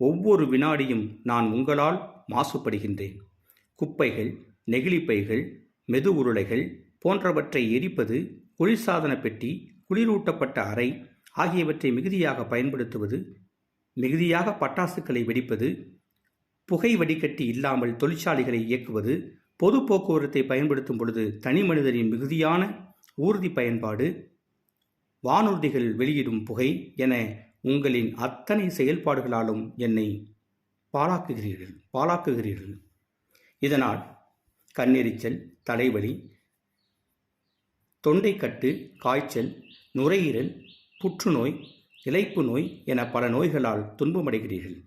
ஒவ்வொரு வினாடியும் நான் உங்களால் மாசுபடுகின்றேன். குப்பைகள் நெகிழிப்பைகள் மெது உருளைகள் போன்றவற்றை எரிப்பது குளிர்சாதன பெட்டி குளிரூட்டப்பட்ட அறை ஆகியவற்றை மிகுதியாக பயன்படுத்துவது மிகுதியாக பட்டாசுகளை வெடிப்பது புகை வடிகட்டி இல்லாமல் தொழிற்சாலைகளை இயக்குவது பொது போக்குவரத்தை பயன்படுத்தும் பொழுது தனி மனிதரின் மிகுதியான ஊர்தி பயன்பாடு வானூர்திகள் வெளியிடும் புகை என உங்களின் அத்தனை செயல்பாடுகளாலும் என்னை பாழாக்குகிறீர்கள் பாழாக்குகிறீர்கள். இதனால் கண்ணெரிச்சல் தலைவலி தொண்டைக்கட்டு காய்ச்சல் நுரையீரல் புற்றுநோய் இழைப்பு நோய் என பல நோய்களால் துன்பமடைகிறீர்கள்.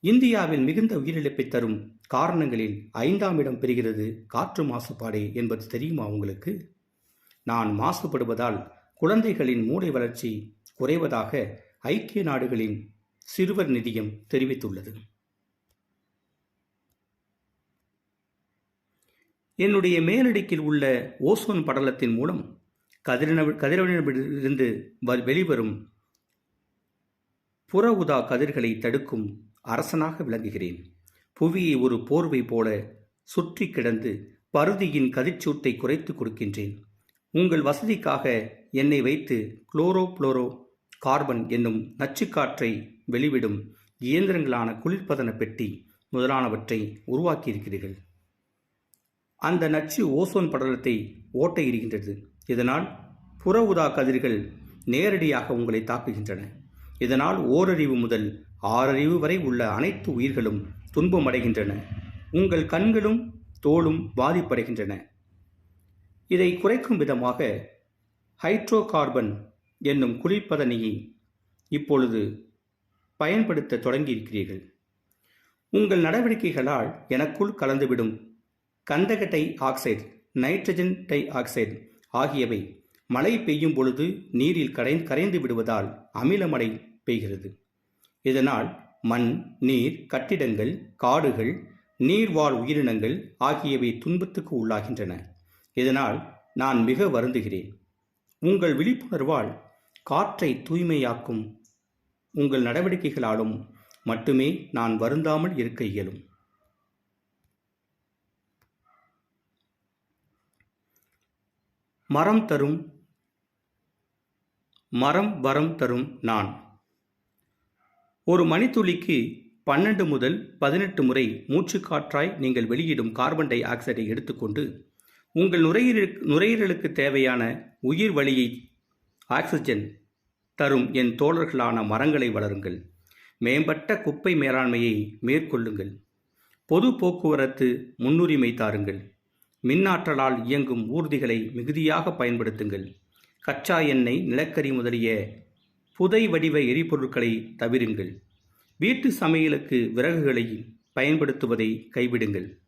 இந்தியாவில் மிகுந்த உயிரிழப்பை தரும் காரணங்களில் ஐந்தாம் இடம் பெறுகிறது காற்று மாசுபாடே என்பது தெரியுமா உங்களுக்கு? நான் மாசுபடுவதால் குழந்தைகளின் மூளை வளர்ச்சி குறைவதாக ஐக்கிய நாடுகளின் சிறுவர் நிதியம் தெரிவித்துள்ளது. என்னுடைய மேலடுக்கில் உள்ள ஓசோன் படலத்தின் மூலம் கதிரவ கதிரவனிடமிருந்து வெளிவரும் புற உதா கதிர்களை தடுக்கும் அரசனாக விளங்குகிறேன். புவியை ஒரு போர்வை போல சுற்றி கிடந்து பருதியின் கதிர்ச்சூட்டை குறைத்து கொடுக்கின்றேன். உங்கள் வசதிக்காக என்னை வைத்து குளோரோ புளோரோ கார்பன் என்னும் நச்சுக்காற்றை வெளிவிடும் இயந்திரங்களான குளிர்பதன பெட்டி முதலானவற்றை உருவாக்கியிருக்கிறீர்கள். அந்த நச்சு ஓசோன் படலத்தை ஓட்டையிடுகின்றது இதனால் புற உதா கதிர்கள் நேரடியாக உங்களை தாக்குகின்றன. இதனால் ஓரறிவு முதல் ஆறறிவு வரை உள்ள அனைத்து உயிர்களும் துன்பமடைகின்றன. உங்கள் கண்களும் தோலும் பாதிப்படைகின்றன. இதை குறைக்கும் விதமாக ஹைட்ரோ கார்பன் என்னும் குளிர்பதனியை இப்பொழுது பயன்படுத்த தொடங்கியிருக்கிறீர்கள். உங்கள் நடவடிக்கைகளால் எனக்குள் கலந்துவிடும் கந்தக dioxide nitrogen dioxide ஆகியவை மழை பெய்யும் பொழுது நீரில் கரை கரைந்து விடுவதால் அமிலமடை பெய்கிறது. இதனால் மண் நீர் கட்டிடங்கள் காடுகள் நீர்வாழ் உயிரினங்கள் ஆகியவை துன்பத்துக்கு உள்ளாகின்றன. இதனால் நான் மிக வருந்துகிறேன். உங்கள் விழிப்புணர்வால் காற்றை தூய்மையாக்கும் உங்கள் நடவடிக்கைகளாலும் மட்டுமே நான் வருந்தாமல் இருக்க இயலும். மரம் தரும் மரம் வரம் தரும் நான். ஒரு மணித்துளிக்கு பன்னெண்டு முதல் பதினெட்டு முறை மூச்சுக்காற்றாய் நீங்கள் வெளியிடும் கார்பன் டை ஆக்சைடை எடுத்துக்கொண்டு உங்கள் நுரையீரல் நுரையீரலுக்கு தேவையான உயிர் வழியை ஆக்சிஜன் தரும் என் தோழர்களான மரங்களை வளருங்கள். மேம்பட்ட குப்பை மேலாண்மையை மேற்கொள்ளுங்கள். பொது போக்குவரத்து முன்னுரிமை தாருங்கள். மின்னாற்றலால் இயங்கும் ஊர்திகளை மிகுதியாக பயன்படுத்துங்கள். கச்சா எண்ணெய் நிலக்கரி முதலிய புதை வடிவ எரிபொருட்களை தவிருங்கள். வீட்டு சமையலுக்கு விறகுகளை பயன்படுத்துவதை கைவிடுங்கள்.